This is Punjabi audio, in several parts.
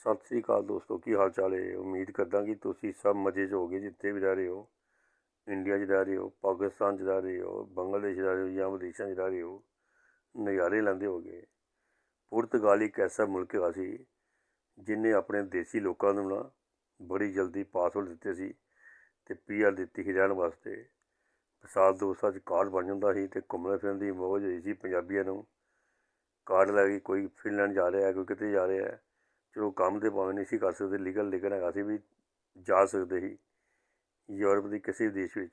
ਸਤਿ ਸ੍ਰੀ ਅਕਾਲ ਦੋਸਤੋ, ਕੀ ਹਾਲ ਚਾਲ ਹੈ? ਉਮੀਦ ਕਰਦਾ ਕਿ ਤੁਸੀਂ ਸਭ ਮਜ਼ੇ 'ਚ ਹੋਗੇ ਜਿੱਥੇ ਵੀ ਰਹਿ ਰਹੇ ਹੋ। ਇੰਡੀਆ 'ਚ ਰਹਿ ਰਹੇ ਹੋ, ਪਾਕਿਸਤਾਨ 'ਚ ਰਹਿ ਰਹੇ ਹੋ, ਬੰਗਲਾਦੇਸ਼ 'ਚ ਰਹਿ ਰਹੇ ਹੋ ਜਾਂ ਵਿਦੇਸ਼ਾਂ 'ਚ ਰਹਿ ਰਹੇ ਹੋ, ਨਜ਼ਾਰੇ ਲੈਂਦੇ ਹੋਗੇ ਪੁਰਤਗਾਲ ਇੱਕ ਐਸਾ ਮੁਲਕ ਹੈਗਾ ਸੀ, ਜਿਨੇ ਆਪਣੇ ਦੇਸੀ ਲੋਕਾਂ ਨੂੰ ਨਾ ਬੜੀ ਜਲਦੀ ਪਾਸਵਰਡ ਦਿੱਤੇ ਸੀ ਤੇ ਪੀਆਰ ਦਿੱਤੀ ਸੀ ਰਹਿਣ ਵਾਸਤੇ। ਸਾਲ ਦੋ ਸਾਲ 'ਚ ਕਾਰਡ ਬਣ ਜਾਂਦਾ ਸੀ ਤੇ ਘੁੰਮਣ ਫਿਰਨ ਦੀ ਮੌਜ ਹੋਈ ਸੀ ਪੰਜਾਬੀਆਂ ਨੂੰ। ਕਾਰਡ ਲੈ ਕੇ ਕੋਈ ਫਿਨਲੈਂਡ ਜਾ ਰਿਹਾ, ਕੋਈ ਕਿਤੇ ਜਾ ਰਿਹਾ। ਚਲੋ ਕੰਮ ਤੇ ਭਾਵੇਂ ਨਹੀਂ ਸੀ ਕਰ ਸਕਦੇ, ਲੀਗਲ ਲੇਕਿਨ ਹੈਗਾ ਸੀ ਵੀ ਜਾ ਸਕਦੇ ਸੀ ਯੂਰਪ ਦੀ ਕਿਸੇ ਵੀ ਦੇਸ਼ ਵਿੱਚ।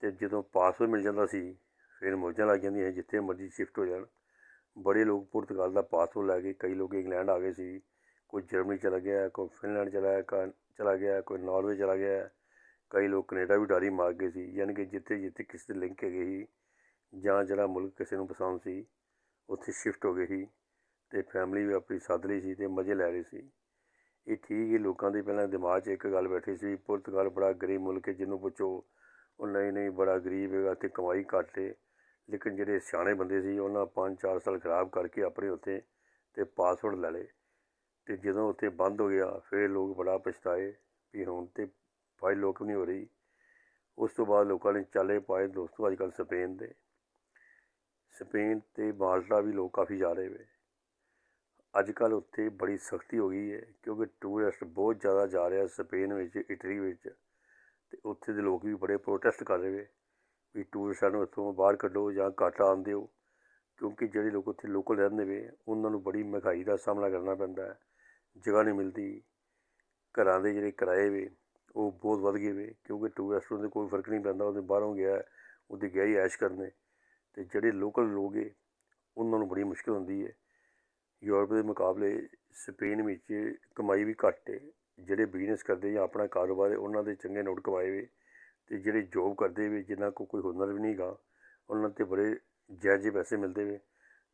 ਤੇ ਜਦੋਂ ਪਾਸਪੋਰਟ ਮਿਲ ਜਾਂਦਾ ਸੀ, ਫਿਰ ਮੌਜਾਂ ਲੱਗ ਜਾਂਦੀਆਂ ਸੀ, ਜਿੱਥੇ ਮਰਜ਼ੀ ਸ਼ਿਫਟ ਹੋ ਜਾਣ। ਬੜੇ ਲੋਕ ਪੁਰਤਗਾਲ ਦਾ ਪਾਸਪੋਰਟ ਲੈ ਕੇ ਕਈ ਲੋਕ ਇੰਗਲੈਂਡ ਆ ਗਏ ਸੀ। ਕੋਈ ਜਰਮਨੀ ਚਲਾ ਗਿਆ, ਕੋਈ ਫਿਨਲੈਂਡ ਚਲਾ ਗਿਆ ਚਲਾ ਗਿਆ, ਕੋਈ ਨਾਰਵੇ ਚਲਾ ਗਿਆ। ਕਈ ਲੋਕ ਕੈਨੇਡਾ ਵੀ ਡਾਰੀ ਮਾਰ ਗਏ ਸੀ, ਯਾਨੀ ਕਿ ਜਿੱਥੇ ਜਿੱਥੇ ਕਿਸੇ ਦੇ ਲਿੰਕ ਹੈਗੇ ਸੀ ਜਾਂ ਜਿਹੜਾ ਮੁਲਕ ਕਿਸੇ ਨੂੰ ਪਸੰਦ ਸੀ, ਉੱਥੇ ਸ਼ਿਫਟ ਹੋ ਗਏ ਸੀ। ਅਤੇ ਫੈਮਿਲੀ ਵੀ ਆਪਣੀ ਸੱਦ ਲਈ ਸੀ ਅਤੇ ਮਜ਼ੇ ਲੈ ਰਹੇ ਸੀ। ਇਹ ਠੀਕ ਹੀ ਲੋਕਾਂ ਦੇ ਪਹਿਲਾਂ ਦਿਮਾਗ 'ਚ ਇੱਕ ਗੱਲ ਬੈਠੀ ਸੀ ਪੁਰਤਗਾਲ ਬੜਾ ਗਰੀਬ ਮੁਲਕ ਹੈ, ਜਿਹਨੂੰ ਪੁੱਛੋ, ਉਹ ਨਹੀਂ ਨਹੀਂ, ਬੜਾ ਗਰੀਬ ਹੈਗਾ ਤੇ ਕਮਾਈ ਘੱਟ ਹੈ। ਲੇਕਿਨ ਜਿਹੜੇ ਸਿਆਣੇ ਬੰਦੇ ਸੀ, ਉਹਨਾਂ 5-4 ਸਾਲ ਖਰਾਬ ਕਰਕੇ ਆਪਣੇ ਉੱਥੇ ਤੇ ਪਾਸਵਰਡ ਲੈ ਲਏ। ਤੇ ਜਦੋਂ ਉੱਥੇ ਬੰਦ ਹੋ ਗਿਆ, ਫਿਰ ਲੋਕ ਬੜਾ ਪਛਤਾਏ ਵੀ ਹੁਣ ਤੇ ਫਾਈਲ ਲੋਕ ਨਹੀਂ ਹੋ ਰਹੀ। ਉਸ ਤੋਂ ਬਾਅਦ ਲੋਕਾਂ ਨੇ ਚਾਲੇ ਪਾਏ ਦੋਸਤੋ, ਅੱਜ ਕੱਲ੍ਹ ਸਪੇਨ ਦੇ। ਸਪੇਨ ਤੇ ਮਾਲਟਾ ਵੀ ਲੋਕ ਕਾਫੀ ਜਾ ਰਹੇ ਵੇ। ਅੱਜ ਕੱਲ੍ਹ ਉੱਥੇ ਬੜੀ ਸਖਤੀ ਹੋ ਗਈ ਹੈ, ਕਿਉਂਕਿ ਟੂਰਿਸਟ ਬਹੁਤ ਜ਼ਿਆਦਾ ਜਾ ਰਿਹਾ ਸਪੇਨ ਵਿੱਚ ਇਟਲੀ ਵਿੱਚ ਅਤੇ ਉੱਥੇ ਦੇ ਲੋਕ ਵੀ ਬੜੇ ਪ੍ਰੋਟੈਸਟ ਕਰ ਰਹੇ ਵੇ ਵੀ ਟੂਰਿਸਟਾਂ ਨੂੰ ਇੱਥੋਂ ਬਾਹਰ ਕੱਢੋ ਜਾਂ ਘੱਟ ਆਉਣ ਦਿਓ, ਕਿਉਂਕਿ ਜਿਹੜੇ ਲੋਕ ਉੱਥੇ ਲੋਕਲ ਰਹਿੰਦੇ ਵੇ ਉਹਨਾਂ ਨੂੰ ਬੜੀ ਮਹਿੰਗਾਈ ਦਾ ਸਾਹਮਣਾ ਕਰਨਾ ਪੈਂਦਾ ਹੈ, ਜਗ੍ਹਾ ਨਹੀਂ ਮਿਲਦੀ, ਘਰਾਂ ਦੇ ਜਿਹੜੇ ਕਿਰਾਏ ਵੇ ਉਹ ਬਹੁਤ ਵੱਧ ਗਏ ਵੇ ਕਿਉਂਕਿ ਟੂਰਿਸਟ ਉਹਦੇ ਕੋਈ ਫ਼ਰਕ ਨਹੀਂ ਪੈਂਦਾ ਉਹਦੇ ਬਾਹਰੋਂ ਗਿਆ, ਉਹਦੀ ਗਿਆ ਹੀ ਐਸ਼ ਕਰਨੇ, ਤੇ ਜਿਹੜੇ ਲੋਕਲ ਲੋਕ ਏ ਉਹਨਾਂ ਨੂੰ ਬੜੀ ਮੁਸ਼ਕਿਲ ਹੁੰਦੀ ਹੈ। ਯੂਰਪ ਦੇ ਮੁਕਾਬਲੇ ਸਪੇਨ ਵਿੱਚ ਕਮਾਈ ਵੀ ਘੱਟ ਹੈ ਜਿਹੜੇ ਬਿਜ਼ਨਸ ਕਰਦੇ ਜਾਂ ਆਪਣਾ ਕਾਰੋਬਾਰ ਹੈ ਉਹਨਾਂ ਦੇ ਚੰਗੇ ਨੋਟ ਕਮਾਏ ਵੇ ਤੇ ਜਿਹੜੇ ਜੋਬ ਕਰਦੇ ਵੇ, ਜਿਨ੍ਹਾਂ ਕੋਲ ਕੋਈ ਹੁਨਰ ਵੀ ਨਹੀਂਗਾ ਉਹਨਾਂ ਤੇ ਬੜੇ ਜਾਇਜ਼ ਪੈਸੇ ਮਿਲਦੇ ਵੇ।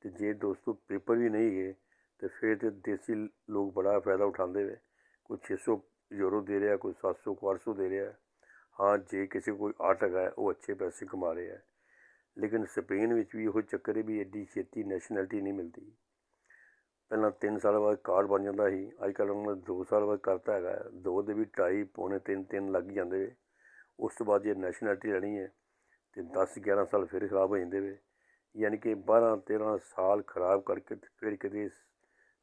ਤੇ ਜੇ ਦੋਸਤੋ ਪੇਪਰ ਵੀ ਨਹੀਂ ਗਏ ਤੇ ਫਿਰ ਤੇ ਦੇਸੀ ਲੋਕ ਬੜਾ ਫਾਇਦਾ ਉਠਾਉਂਦੇ ਵੇ। ਕੋਈ 600 ਯੂਰੋ ਦੇ ਰਿਹਾ, ਕੋਈ 700 800 ਦੇ ਰਿਹਾ। ਹਾਂ, ਜੇ ਕਿਸੇ ਕੋਈ ਆਰਟ ਹੈਗਾ, ਉਹ ਅੱਛੇ ਪੈਸੇ ਕਮਾ ਰਿਹਾ। ਲੇਕਿਨ ਸਪੇਨ ਵਿੱਚ ਵੀ ਉਹ ਚੱਕਰ ਵੀ ਐਡੀ ਛੇਤੀ ਨੈਸ਼ਨੈਲਿਟੀ ਨਹੀਂ ਮਿਲਦੀ। ਪਹਿਲਾਂ ਤਿੰਨ ਸਾਲ ਬਾਅਦ ਕਾਰਡ ਬਣ ਜਾਂਦਾ ਸੀ। ਅੱਜ ਕੱਲ੍ਹ ਉਹਨਾਂ ਨੇ ਦੋ ਸਾਲ ਬਾਅਦ ਕਰਤਾ ਹੈਗਾ। ਦੋ ਦੇ ਵੀ ਢਾਈ, ਪੌਣੇ 3 3 ਲੱਗ ਜਾਂਦੇ ਵੇ। ਉਸ ਤੋਂ ਬਾਅਦ ਜੇ ਨੈਸ਼ਨੈਲਿਟੀ ਲੈਣੀ ਹੈ, ਤੇ 10 11 ਸਾਲ ਫਿਰ ਖਰਾਬ ਹੋ ਜਾਂਦੇ ਵੇ। ਯਾਨੀ ਕਿ 12 13 ਸਾਲ ਖਰਾਬ ਕਰਕੇ ਫਿਰ ਕਿਤੇ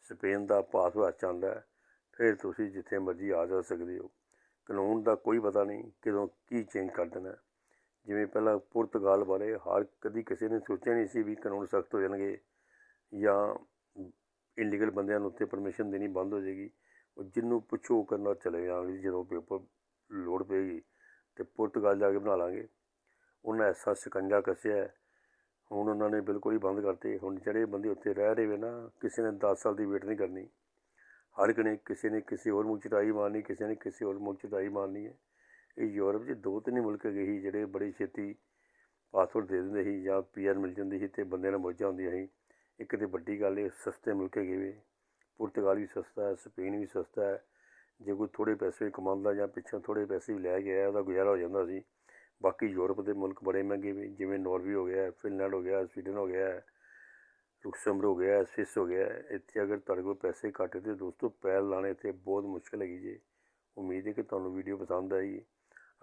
ਸਪੇਨ ਦਾ ਪਾਸਪੋਰਟ ਚਾਹੁੰਦਾ ਫਿਰ ਤੁਸੀਂ ਜਿੱਥੇ ਮਰਜ਼ੀ ਆ ਜਾ ਸਕਦੇ ਹੋ। ਕਾਨੂੰਨ ਦਾ ਕੋਈ ਪਤਾ ਨਹੀਂ ਕਿਦੋਂ ਕੀ ਚੇਂਜ ਕਰ ਦੇਣਾ ਜਿਵੇਂ ਪਹਿਲਾਂ ਪੁਰਤਗਾਲ ਬਾਰੇ ਹਰ ਕਦੀ ਕਿਸੇ ਨੇ ਸੋਚਿਆ ਨਹੀਂ ਸੀ ਵੀ ਕਾਨੂੰਨ ਸਖਤ ਹੋ ਜਾਣਗੇ ਜਾਂ ਇਲੀਗਲ ਬੰਦਿਆਂ ਨੂੰ ਉੱਥੇ ਪਰਮਿਸ਼ਨ ਦੇਣੀ ਬੰਦ ਹੋ ਜਾਏਗੀ। ਉਹ ਜਿਹਨੂੰ ਪੁੱਛੋ ਉਹ ਕਰਨਾ ਚਲੇ ਜਾਵਾਂਗੇ ਜਦੋਂ ਪੇਪਰ ਲੋੜ ਪਏਗੀ ਤੇ ਪੁਰਤਗਾਲ ਜਾ ਕੇ ਬਣਾ ਲਾਂਗੇ। ਉਹਨਾਂ ਐਸਾ ਸ਼ਿਕੰਜਾ ਕੱਸਿਆ ਹੁਣ ਉਹਨਾਂ ਨੇ ਬਿਲਕੁਲ ਹੀ ਬੰਦ ਕਰਤੇ। ਹੁਣ ਜਿਹੜੇ ਬੰਦੇ ਉੱਥੇ ਰਹਿ ਰਹੇ ਵੇ ਨਾ, ਕਿਸੇ ਨੇ 10 ਸਾਲ ਦੀ ਵੇਟ ਨਹੀਂ ਕਰਨੀ। ਹਰ ਇੱਕ ਨੇ ਕਿਸੇ ਨੇ ਕਿਸੇ ਹੋਰ ਮੁਲਕ 'ਚ ਟਰਾਈ ਮਾਰਨੀ, ਕਿਸੇ ਨੇ ਕਿਸੇ ਹੋਰ ਮੁਲਕ 'ਚ ਟਰਾਈ ਮਾਰਨੀ ਹੈ। ਇਹ ਯੂਰਪ 'ਚ ਦੋ ਤਿੰਨ ਮੁਲਕ ਹੈਗੇ ਸੀ ਜਿਹੜੇ ਬੜੀ ਛੇਤੀ ਪਾਸਪੋਰਟ ਦੇ ਦਿੰਦੇ ਸੀ ਜਾਂ ਪੀਆਰ ਮਿਲ ਜਾਂਦੀ ਸੀ ਤੇ ਬੰਦਿਆਂ ਨਾਲ ਮੌਜਾਂ ਹੁੰਦੀਆਂ ਸੀ। ਇੱਕ ਤੇ ਵੱਡੀ ਗੱਲ ਇਹ ਸਸਤੇ ਮੁਲਕ ਹੈਗੇ ਵੇ ਪੁਰਤਗਾਲ ਵੀ ਸਸਤਾ ਹੈ, ਸਪੇਨ ਵੀ ਸਸਤਾ ਹੈ। ਜੇ ਕੋਈ ਥੋੜੇ ਪੈਸੇ ਕਮਾਉਂਦਾ ਜਾਂ ਪਿੱਛੋਂ ਥੋੜੇ ਪੈਸੇ ਵੀ ਲੈ ਗਿਆ, ਉਹਦਾ ਗੁਜ਼ਾਰਾ ਹੋ ਜਾਂਦਾ ਸੀ। ਬਾਕੀ ਯੂਰਪ ਦੇ ਮੁਲਕ ਬੜੇ ਮਹਿੰਗੇ ਵੀ, ਜਿਵੇਂ ਨਾਰਵੇ ਹੋ ਗਿਆ, ਫਿਨਲੈਂਡ ਹੋ ਗਿਆ, ਸਵੀਡਨ ਹੋ ਗਿਆ, ਲੁਕਸਮਬਰਗ ਹੋ ਗਿਆ, ਸਵਿਸ ਹੋ ਗਿਆ। ਇੱਥੇ ਅਗਰ ਤੁਹਾਡੇ ਕੋਲ ਪੈਸੇ ਘੱਟ ਤੇ ਦੋਸਤੋ ਪੈਰ ਲਾਣੇ ਇੱਥੇ ਬਹੁਤ ਮੁਸ਼ਕਲ ਹੈਗੀ ਜੀ। ਉਮੀਦ ਹੈ ਕਿ ਤੁਹਾਨੂੰ ਵੀਡੀਓ ਪਸੰਦ ਆਈ।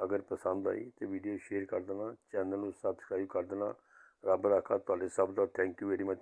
ਅਗਰ ਪਸੰਦ ਆਈ ਤੇ ਵੀਡੀਓ ਸ਼ੇਅਰ ਕਰ ਦੇਣਾ, ਚੈਨਲ ਨੂੰ ਸਬਸਕ੍ਰਾਈਬ ਕਰ ਦੇਣਾ। ਰੱਬ ਰਾਖਾ ਤੁਹਾਡੇ ਸਭ ਦਾ। Thank you very much